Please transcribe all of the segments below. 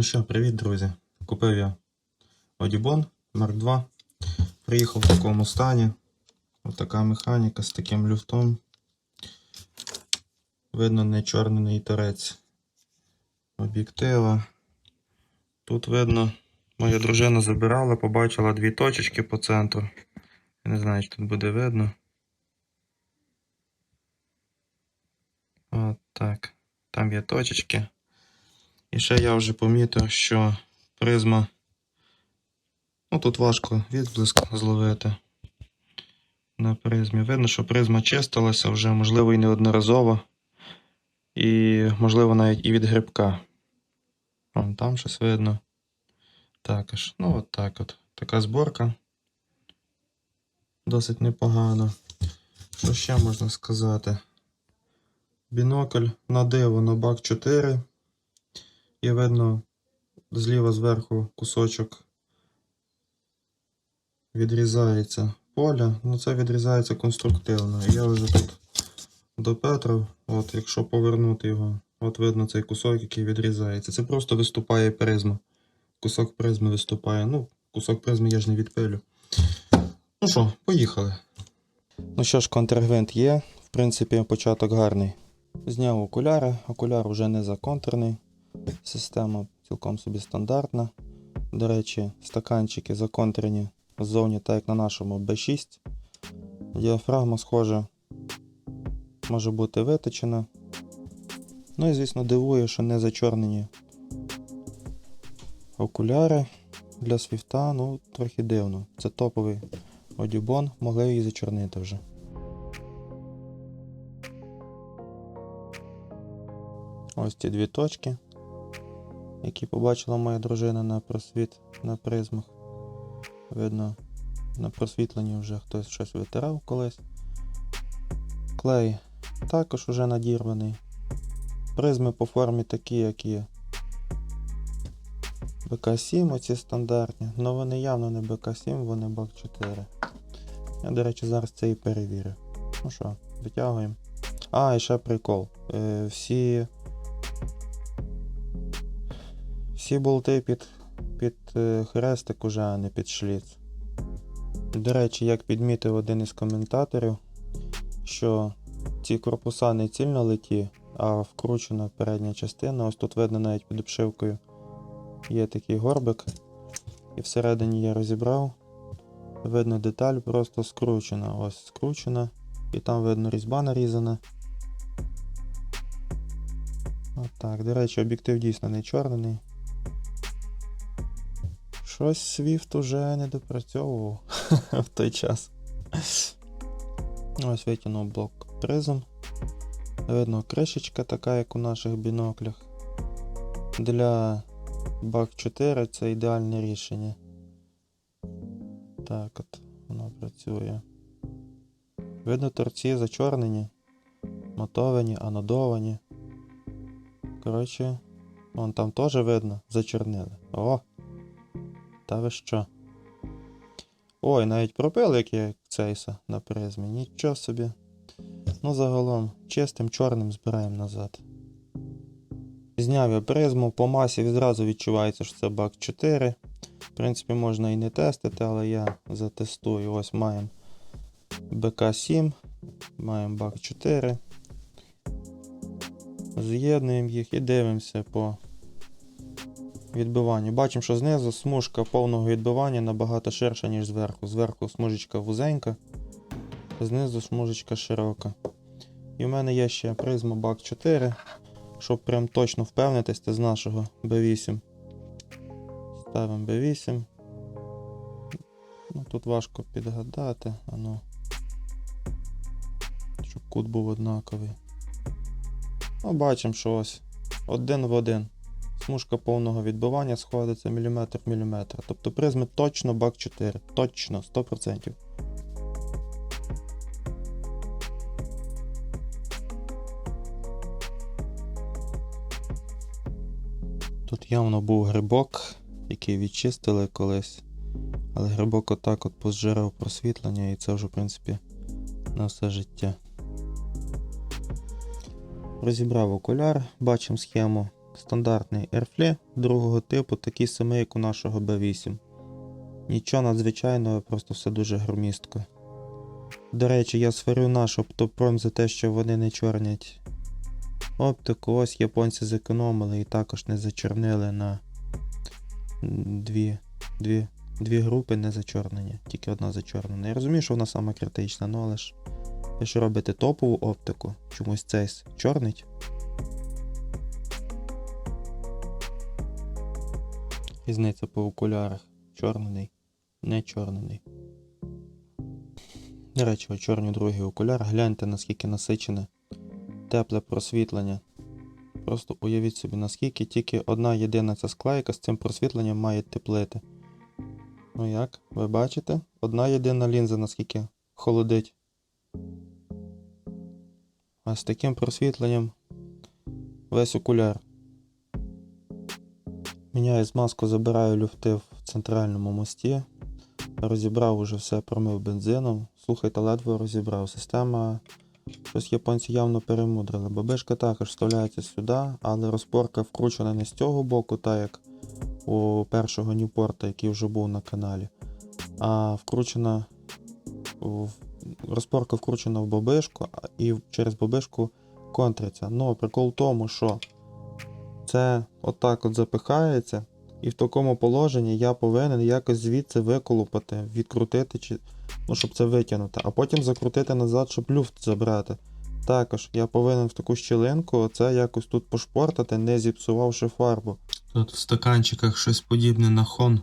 Ну що, привіт, друзі. Купив я Одібон Mark 2. Приїхав в такому стані. Ось така механіка з таким люфтом. Видно не чорний торець об'єктива. Тут видно, моя дружина забирала, побачила дві точечки по центру. Я не знаю, чи тут буде видно. От так. Там є точечки. І ще я вже помітив, що призма. Ну, тут важко відблиск зловити на призмі. Видно, що призма чистилася вже, можливо, і неодноразово. І, можливо, навіть і від грибка. Вон там щось видно. Також. Ну, от так от. Така зборка. Досить непогано. Що ще можна сказати? Бінокль на диво на бак 4. І видно зліва зверху кусочок відрізається поля. Ну це відрізається конструктивно. Я вже тут допетрив. От, якщо повернути його, от видно цей кусок, який відрізається. Це просто виступає призма. Кусок призми виступає. Ну, кусок призми я ж не відпилю. Ну що, поїхали. Ну що ж, контргвинт є. В принципі, початок гарний. Зняв окуляри, окуляр вже не законтурний. Система цілком собі стандартна. До речі, стаканчики законтрені ззовні, так як на нашому B6. Діафрагма, схоже, може бути виточена. Ну і, звісно, дивує, що не зачорнені окуляри для свіфта, ну, трохи дивно. Це топовий одюбон, могли її зачорнити вже. Ось ці дві точки, які побачила моя дружина на просвіт на призмах. Видно, на просвітленні вже хтось щось витирав колись. Клей також уже надірваний. Призми по формі такі, як і БК7, оці стандартні. але вони явно не БК7, вони БАК4. Я, до речі, зараз це і перевірю. Ну що, витягуємо. А, і ще прикол. Е, всі. Всі болти під, під е, хрестик уже, а не під шліц. До речі, як підмітив один із коментаторів, що ці корпуса не цільно леті, а вкручена передня частина. Ось тут видно навіть під обшивкою є такий горбик. І всередині я розібрав. Видно деталь просто скручена. Ось скручена. І там видно різьба нарізана. Отак. До речі, об'єктив дійсно не чорний. Щось Swift уже не допрацьовував в той час. Ось витягнув блок призм. Видно, кришечка така, як у наших біноклях. Для BAK 4 це ідеальне рішення. Так от воно працює. Видно, торці зачорнені, мотовані, анодовані. Коротше, вон там теж видно, зачорнили. О! Та ви що? Ой, навіть пробили як я цейса на призмі. Нічого собі. Ну, загалом, чистим чорним збираємо назад. Зняв я призму, по масі відразу відчувається, що це бак 4. В принципі, можна і не тестити, але я затестую. Ось маємо БК7, маємо бак 4. З'єднуємо їх і дивимося по відбиванню. Бачимо, що знизу смужка повного відбивання набагато ширша, ніж зверху. Зверху смужечка вузенька, знизу смужечка широка. І в мене є ще призма бак 4, щоб прям точно впевнитись, це з нашого B8. Ставимо B8. Ну, Тут важко підгадати, а ну, щоб кут був однаковий. Ну, бачимо, що ось один в один. Смужка повного відбивання сходиться міліметр міліметр. Тобто призми точно бак 4. Точно, 100%. Тут явно був грибок, який відчистили колись. Але грибок отак от позжирав просвітлення і це вже, в принципі, на все життя. Розібрав окуляр, бачимо схему Стандартний Airflow другого типу, такий самий, як у нашого B8. Нічого надзвичайного, просто все дуже громістко. До речі, я сварю наш оптопром за те, що вони не чорнять оптику. Ось японці зекономили і також не зачорнили на дві, дві, дві групи не зачорнені, тільки одна зачорнена. Я розумію, що вона сама критична, ну але ж ви ж робите топову оптику, чомусь цей чорнить. Різниця по окулярах. Чорнений, не чорнений. До речі, ось чорний другий окуляр. Гляньте, наскільки насичене тепле просвітлення. Просто уявіть собі, наскільки тільки одна єдина ця склейка з цим просвітленням має теплити. Ну як, ви бачите? Одна єдина лінза, наскільки холодить. А з таким просвітленням весь окуляр. Міняю змазку, забираю люфти в центральному мості. Розібрав уже все, промив бензином. Слухайте, ледве розібрав. Система. Щось японці явно перемудрили. Бабишка також вставляється сюди, але розпорка вкручена не з цього боку, так як у першого Ньюпорта, який вже був на каналі. А вкручена. Розпорка вкручена в бабишку, і через бабишку контриться. Ну, прикол в тому, що це отак от запихається, і в такому положенні я повинен якось звідси виколупати, відкрутити, чи, ну, щоб це витягнути, а потім закрутити назад, щоб люфт забрати. Також я повинен в таку щілинку це якось тут пошпортати, не зіпсувавши фарбу. Тут в стаканчиках щось подібне на хон,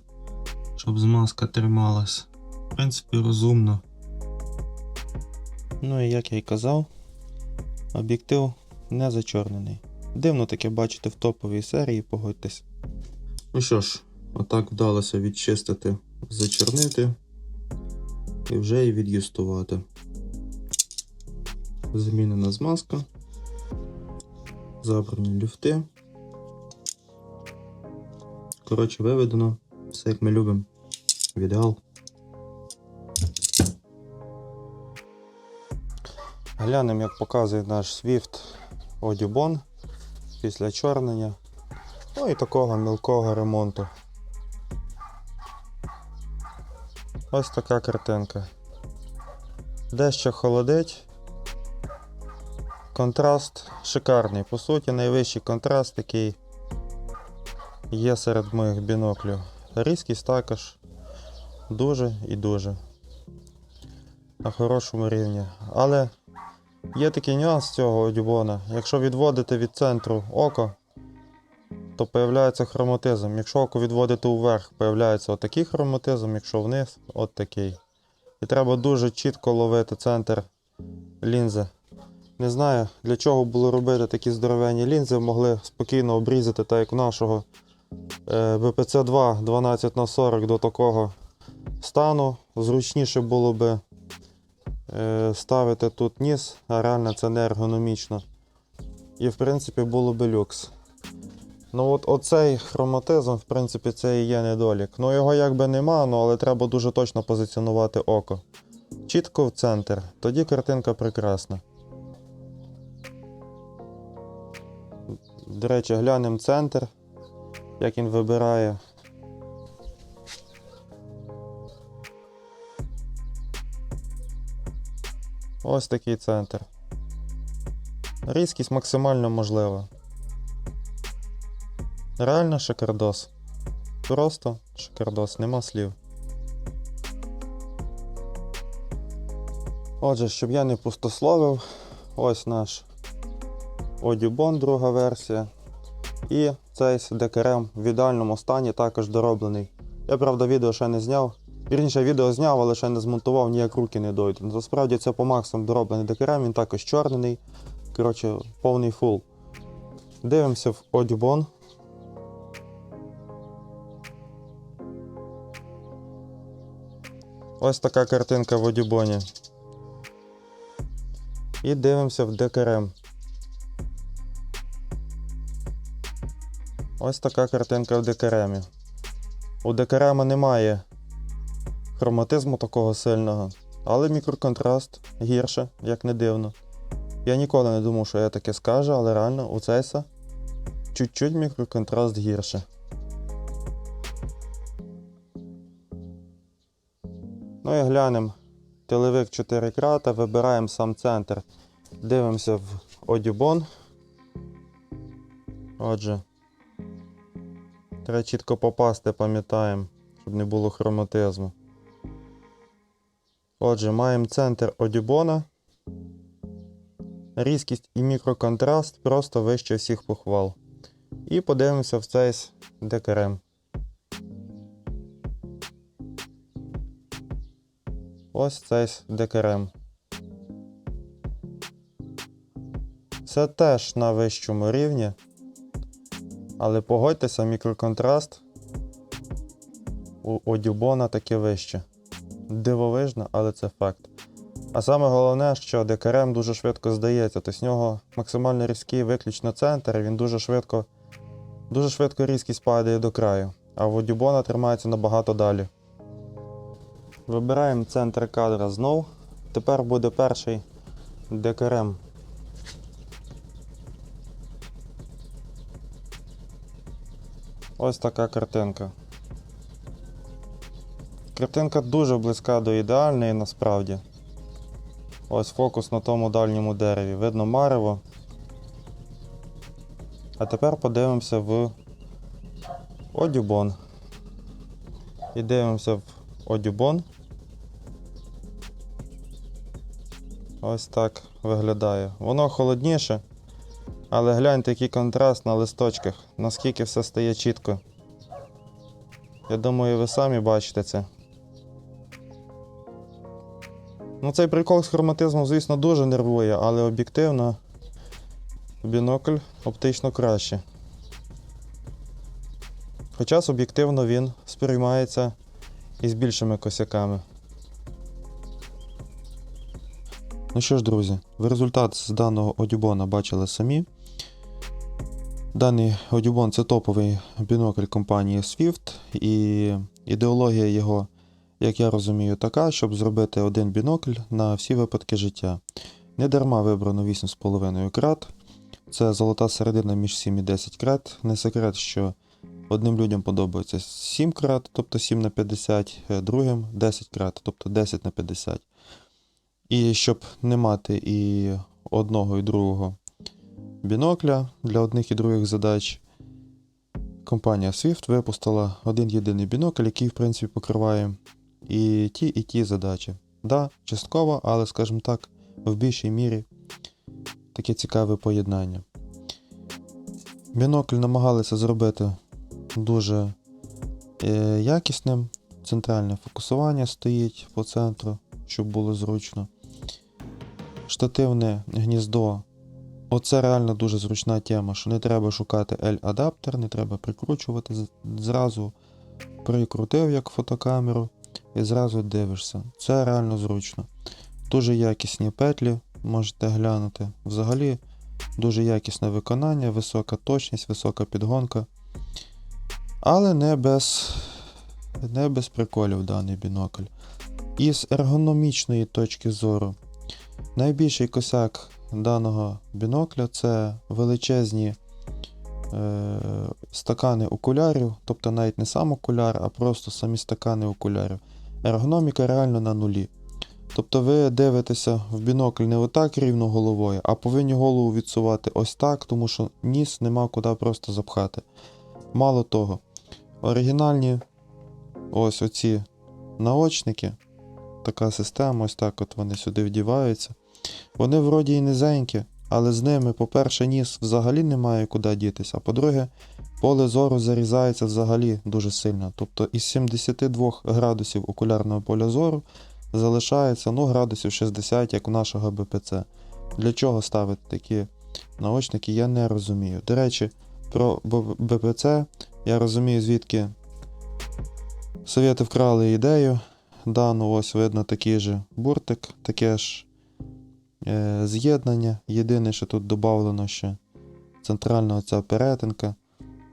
щоб змазка трималась. В принципі, розумно. Ну і як я й казав, об'єктив не зачорнений. Дивно таке бачити в топовій серії, погодьтесь. Ну що ж, отак вдалося відчистити, зачорнити і вже і від'юстувати. Змінена змазка, забрані люфти. Коротше, виведено. Все як ми любимо. В ідеал. Глянемо, як показує наш Swift Audubon після чорнення. Ну і такого мілкого ремонту. Ось така картинка. Дещо холодить. Контраст шикарний. По суті, найвищий контраст, який є серед моїх біноклів. Різкість також дуже і дуже на хорошому рівні. Але є такий нюанс цього одюбона. Якщо відводити від центру око, то появляється хроматизм. Якщо око відводити вверх, появляється отакий хроматизм, якщо вниз, от такий. І треба дуже чітко ловити центр лінзи. Не знаю, для чого було робити такі здоровенні лінзи, могли спокійно обрізати, так як нашого е, BPC2 12х40 до такого стану. Зручніше було би е, ставити тут ніс, а реально це не ергономічно. І в принципі було би люкс. Ну от оцей хроматизм, в принципі, це і є недолік. Ну його якби нема, ну, але треба дуже точно позиціонувати око. Чітко в центр, тоді картинка прекрасна. До речі, глянемо центр, як він вибирає. Ось такий центр. Різкість максимально можлива. Реально шикардос. Просто шикардос, нема слів. Отже, щоб я не пустословив, ось наш Одюбон, друга версія. І цей з декарем в ідеальному стані також дороблений. Я, правда, відео ще не зняв. Вірніше, відео зняв, але ще не змонтував, ніяк руки не дойдуть. Ну, Насправді це по максимуму дороблений декарем, він також чорний. Коротше, повний фул. Дивимося в Одюбон. Ось така картинка в Одюбоні. І дивимося в ДКРМ. Ось така картинка в ДКРМі. У ДКРМа немає хроматизму такого сильного, але мікроконтраст гірше, як не дивно. Я ніколи не думав, що я таке скажу, але реально у Цейса чуть-чуть мікроконтраст гірше. Ну і глянемо. Телевик 4 крата, вибираємо сам центр. Дивимося в одюбон. Отже. Треба чітко попасти, пам'ятаємо, щоб не було хроматизму. Отже, маємо центр одюбона. Різкість і мікроконтраст просто вище всіх похвал. І подивимося в цей декарем. Ось цей декарем. Це теж на вищому рівні. Але погодьтеся, мікроконтраст у одюбона таки вище. Дивовижно, але це факт. А саме головне, що декарем дуже швидко здається, тобто з нього максимально різкий виключно центр, він дуже швидко, дуже швидко різкість падає до краю. А в одюбона тримається набагато далі. Вибираємо центр кадра знов. Тепер буде перший декарем. Ось така картинка. Картинка дуже близька до ідеальної насправді. Ось фокус на тому дальньому дереві. Видно марево. А тепер подивимося в одюбон. І дивимося в одюбон. Ось так виглядає. Воно холодніше, але гляньте, який контраст на листочках, наскільки все стає чітко. Я думаю, ви самі бачите це. Ну, цей прикол з хроматизмом, звісно, дуже нервує, але об'єктивно бінокль оптично краще. Хоча суб'єктивно він сприймається із більшими косяками. Ну що ж, друзі, ви результат з даного одюбона бачили самі. Даний одюбон це топовий бінокль компанії Swift, і ідеологія його, як я розумію, така, щоб зробити один бінокль на всі випадки життя. Не дарма вибрано 8,5 крат. Це золота середина між 7 і 10 крат. Не секрет, що одним людям подобається 7 крат, тобто 7 на 50, е, другим 10 крат, тобто 10 на 50. І щоб не мати і одного, і другого бінокля для одних і других задач, компанія Swift випустила один єдиний бінокль, який, в принципі, покриває і ті, і ті задачі. Да, частково, але, скажімо так, в більшій мірі таке цікаве поєднання. Бінокль намагалися зробити дуже е, якісним. Центральне фокусування стоїть по центру, щоб було зручно. Штативне гніздо. Оце реально дуже зручна тема, що не треба шукати L-адаптер, не треба прикручувати. Зразу прикрутив як фотокамеру і зразу дивишся. Це реально зручно. Дуже якісні петлі, можете глянути. Взагалі дуже якісне виконання, висока точність, висока підгонка. Але не без, не без приколів даний бінокль. І з ергономічної точки зору, найбільший косяк даного бінокля це величезні е, стакани окулярів, тобто навіть не сам окуляр, а просто самі стакани окулярів. Ергономіка реально на нулі. Тобто ви дивитеся в бінокль не отак рівно головою, а повинні голову відсувати ось так, тому що ніс нема куди просто запхати. Мало того, оригінальні ось оці наочники, така система, ось так от вони сюди вдіваються. Вони вроді і низенькі, але з ними, по-перше, ніс взагалі немає куди дітися, а по-друге, поле зору зарізається взагалі дуже сильно. Тобто із 72 градусів окулярного поля зору залишається ну, градусів 60, як у нашого БПЦ. Для чого ставити такі наочники, я не розумію. До речі, про БПЦ я розумію, звідки совєти вкрали ідею. Дану, ось видно такий же буртик, таке ж е, з'єднання. Єдине, що тут додавлено ще центральна оця перетинка.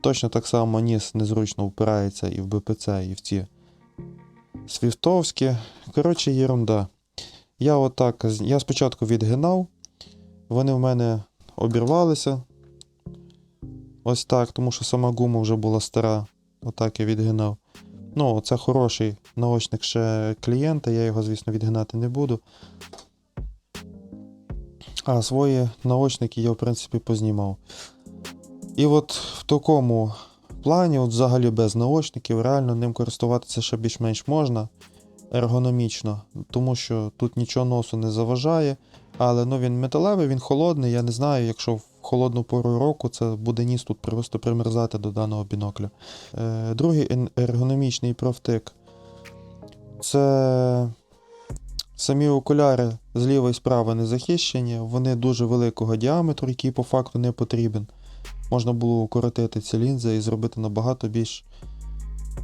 Точно так само ніс незручно впирається і в БПЦ, і в ці свіфтовські. Коротше, єрунда. Я отак, я спочатку відгинав, вони в мене обірвалися. Ось так, тому що сама гума вже була стара. Отак я відгинав. Ну, це хороший наочник ще клієнта, я його, звісно, відгинати не буду. А свої наочники я, в принципі, познімав. І от в такому плані, от взагалі без наочників, реально ним користуватися ще більш-менш можна ергономічно, тому що тут нічого носу не заважає. Але ну, він металевий, він холодний. Я не знаю, якщо в холодну пору року це буде ніс тут просто примерзати до даного бінокля. Е, другий ергономічний профтик. Це самі окуляри зліва і справа не захищені, вони дуже великого діаметру, який по факту не потрібен. Можна було укоротити ці лінзи і зробити набагато більш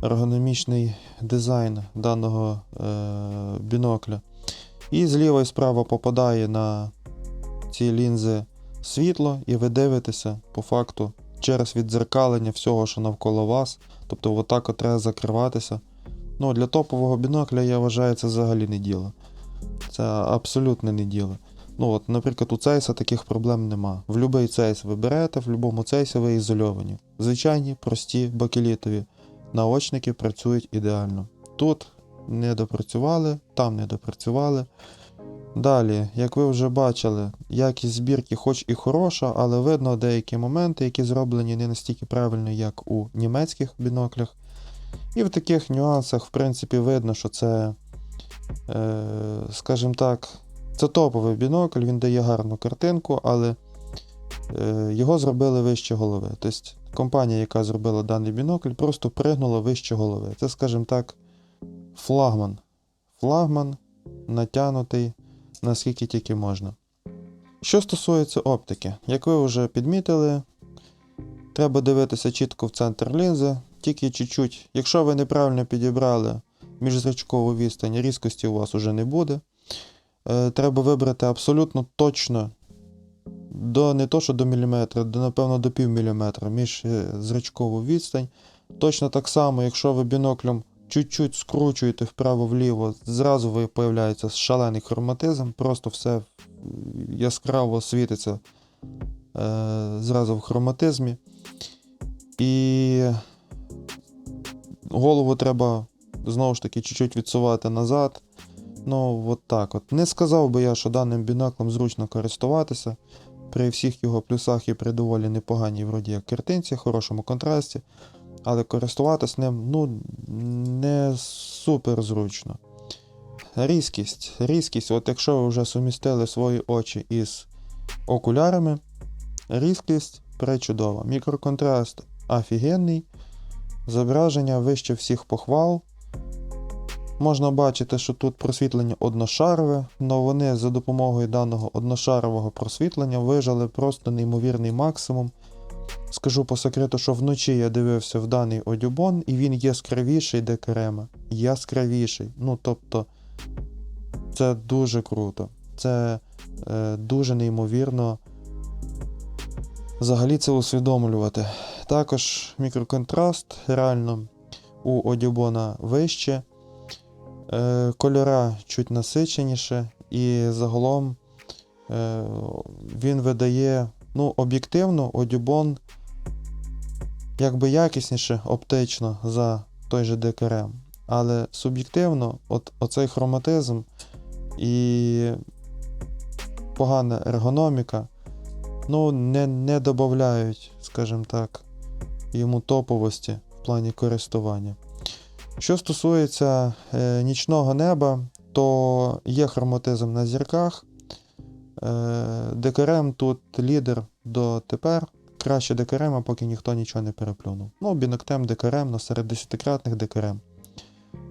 ергономічний дизайн даного е, бінокля. І зліва і справа попадає на ці лінзи світло, і ви дивитеся по факту через віддзеркалення всього, що навколо вас. Тобто, отак от треба закриватися. Ну, для топового бінокля я вважаю, це взагалі не діло. Це абсолютно не діло. Ну, от, наприклад, у цейса таких проблем нема. В будь-який цейс ви берете, в будь-якому цейсі ви ізольовані. Звичайні, прості, бакелітові наочники працюють ідеально. Тут не допрацювали, там не допрацювали. Далі, як ви вже бачили, якість збірки хоч і хороша, але видно деякі моменти, які зроблені не настільки правильно, як у німецьких біноклях. І в таких нюансах, в принципі, видно, що це, е, скажімо так, це топовий бінокль, він дає гарну картинку, але е, його зробили вище голови. Тобто компанія, яка зробила даний бінокль, просто пригнула вище голови. Це, скажімо так, флагман. Флагман натягнутий наскільки тільки можна. Що стосується оптики, як ви вже підмітили, треба дивитися чітко в центр лінзи, тільки чуть-чуть. Якщо ви неправильно підібрали міжзрачкову відстань, різкості у вас уже не буде. Е, треба вибрати абсолютно точно до не то, що до міліметра, до напевно до півміліметра міжзрачкову відстань. Точно так само, якщо ви біноклем чуть-чуть скручуєте вправо-вліво, зразу ви появляється шалений хроматизм, просто все яскраво світиться е, зразу в хроматизмі. І голову треба знову ж таки чуть-чуть відсувати назад. Ну, от так от. Не сказав би я, що даним біноклем зручно користуватися. При всіх його плюсах і при доволі непоганій вроді як картинці, хорошому контрасті. Але користуватись ним ну, не супер зручно. Різкість. Різкість, от якщо ви вже сумістили свої очі із окулярами, різкість пречудова. Мікроконтраст офігенний. Зображення вище всіх похвал. Можна бачити, що тут просвітлення одношарове, але вони за допомогою даного одношарового просвітлення вижали просто неймовірний максимум. Скажу по секрету, що вночі я дивився в даний одюбон, і він яскравіший декерема. Яскравіший. Ну, тобто, це дуже круто. Це е, дуже неймовірно. Взагалі це усвідомлювати. Також мікроконтраст реально у одюбона вище. Е, кольора чуть насиченіше, і загалом е, він видає, ну, об'єктивно, одюбон якби якісніше оптично за той же ДКРМ. Але суб'єктивно, от оцей хроматизм і погана ергономіка, ну, не, не додають, скажімо так, йому топовості в плані користування. Що стосується е, нічного неба, то є хроматизм на зірках. Е, ДКРМ тут лідер до тепер. Краще ДКРМ, поки ніхто нічого не переплюнув. Ну, біноктем ДКРМ, но серед 10-кратних ДКРМ.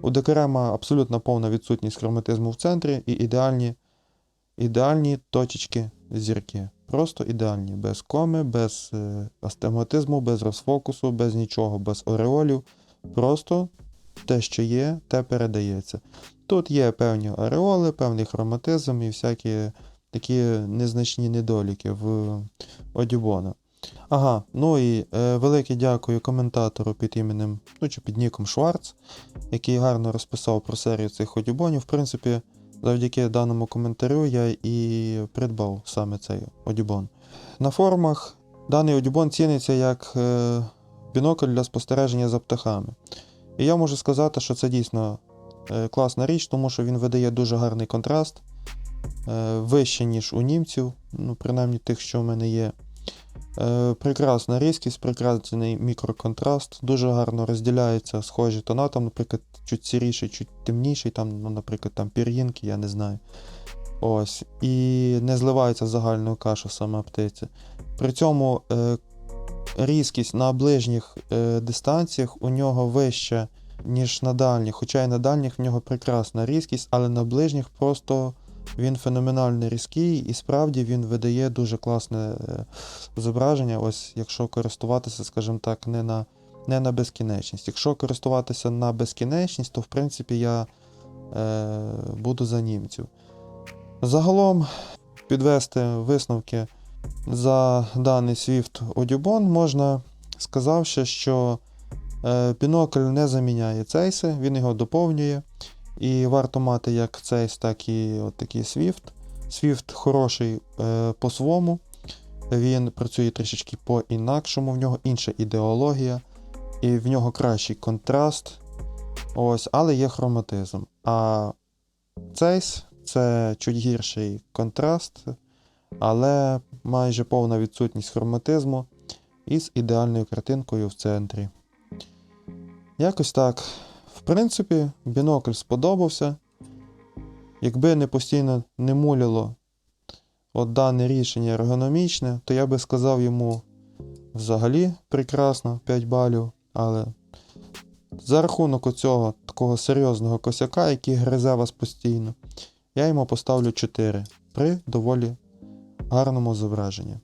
У ДКРМ абсолютно повна відсутність хроматизму в центрі і ідеальні, ідеальні точечки зірки. Просто ідеальні, без коми, без е, астигматизму, без розфокусу, без нічого, без ореолів. Просто те, що є, те передається. Тут є певні ореоли, певний хроматизм і всякі такі незначні недоліки в Одібона. Ага, ну і е, велике дякую коментатору під іменем, ну чи під ніком Шварц, який гарно розписав про серію цих одібонів. В принципі, завдяки даному коментарю я і придбав саме цей одібон. На форумах Даний одюбон ціниться як е, бінокль для спостереження за птахами. І я можу сказати, що це дійсно е, класна річ, тому що він видає дуже гарний контраст, е, вище, ніж у німців, ну, принаймні тих, що в мене є. Е, прекрасна різкість, прекрасний мікроконтраст, дуже гарно розділяються схожі тона, там, наприклад, чуть сіріший, чуть темніший, там, ну, наприклад, там пір'їнки, я не знаю. Ось. І не зливається в загальну кашу саме птиці. При цьому різкість на ближніх е, дистанціях у нього вища, ніж на дальніх. Хоча і на дальніх в нього прекрасна різкість, але на ближніх просто він феноменально різкий і справді він видає дуже класне е, зображення. Ось якщо користуватися, скажімо так, не на, не на безкінечність. Якщо користуватися на безкінечність, то в принципі я е, буду за німців. Загалом підвести висновки за даний Swift Audubon можна, сказавши, що е, бінокль не заміняє цейси, він його доповнює. І варто мати як цейс, так і от такий Swift. Swift хороший е, по-свому. Він працює трішечки по-інакшому, в нього інша ідеологія, і в нього кращий контраст. Ось, але є хроматизм. А цейс це чуть гірший контраст, але майже повна відсутність хроматизму із ідеальною картинкою в центрі. Якось так. В принципі, бінокль сподобався. Якби не постійно не муляло от дане рішення ергономічне, то я би сказав йому взагалі прекрасно 5 балів. Але за рахунок оцього такого серйозного косяка, який гризе вас постійно, я йому поставлю 4 при доволі гарному зображенні.